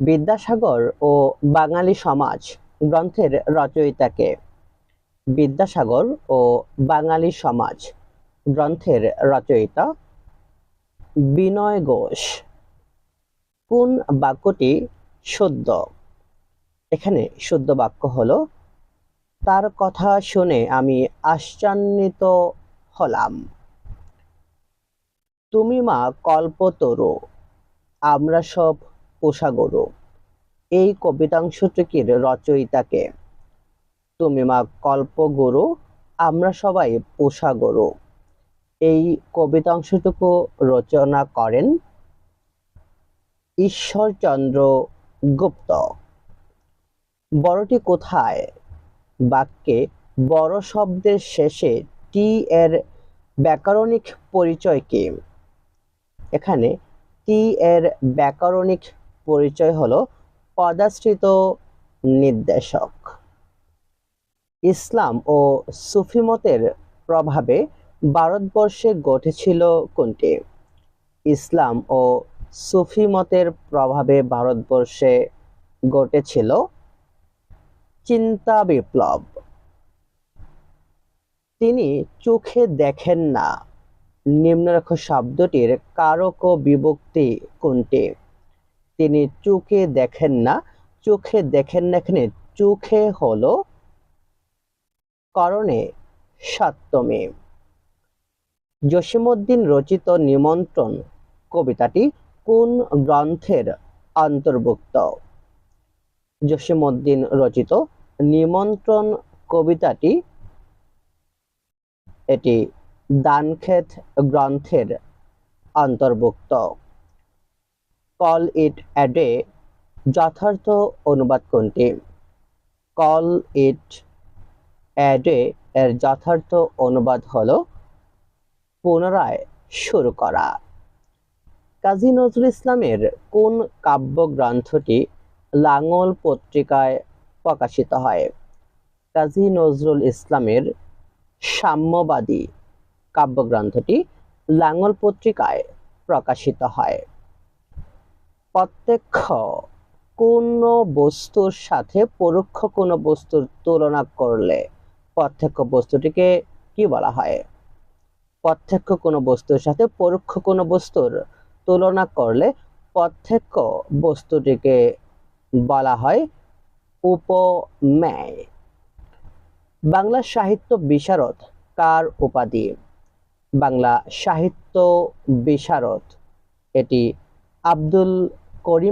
বিদ্যাসাগর ও বাঙালি সমাজ গ্রন্থের রচয়িতাকে। বিদ্যাসাগর ও বাঙালি সমাজ গ্রন্থের রচয়িতা বিনয় ঘোষ। কোন বাক্যটি শুদ্ধ? এখানে শুদ্ধ বাক্য হলো, তার কথা শুনে আমি আশ্চান্বিত হলাম। তুমি মা কল্পতরু, আমরা সব পোষাগরু এই কবিতাংশটির রচয়িতাকে তুমি মা কল্পগুরু, আমরা সবাই পোষাগরু। এই কবিতাংশটুকু রচনা করেন ঈশ্বরচন্দ্র গুপ্ত। বড়টি কোথায়? বাক্যে বড় শব্দের শেষে টি এর ব্যাকরণিক পরিচয় কি? এখানে টি এর ব্যাকরণিক পরিচয় হলো পদাশ্রিত নির্দেশক। ইসলাম ও সুফি মতের প্রভাবে ভারতবর্ষে ঘটেছিল কোনটি? ইসলাম ও সুফি মতের প্রভাবে ভারতবর্ষে ঘটেছিল চিন্তা বিপ্লব। তিনি চোখে দেখেন না। নিম্নরেখ শব্দটির কারক ও বিভক্তি কোনটি? তিনি চোখে দেখেন না, চোখে দেখেন না এখানে, চোখে হলো করণে সপ্তমী জসীমউদ্দিন রচিত নিমন্ত্রণ কবিতাটি কোন গ্রন্থের অন্তর্ভুক্ত? জসীমউদ্দিন রচিত নিমন্ত্রণ কবিতাটি এটি দানক্ষেত গ্রন্থের অন্তর্ভুক্ত। কল ইট অ্যাডে যথার্থ অনুবাদ কোনটি? কল ইট অ্যাডে এর যথার্থ অনুবাদ হলো পুনরায় শুরু করা। কাজী নজরুল ইসলামের কোন কাব্যগ্রন্থটি লাঙল পত্রিকায় প্রকাশিত হয়? কাজী নজরুল ইসলামের সাম্যবাদী কাব্যগ্রন্থটি লাঙল পত্রিকায় প্রকাশিত হয়। প্রত্যক্ষ কোন বস্তুর সাথে পরোক্ষ কোনো বস্তুর তুলনা করলে প্রত্যক্ষ বস্তুটিকে কি বলা হয়? প্রত্যক্ষ কোনো বস্তুর সাথে পরোক্ষ কোনো বস্তুর তুলনা করলে প্রত্যক্ষ বস্তুটিকে বলা হয় উপমেয়। বাংলা সাহিত্য বিশারদ কার উপাধি? বাংলা সাহিত্য বিশারদ এটি আব্দুল করিম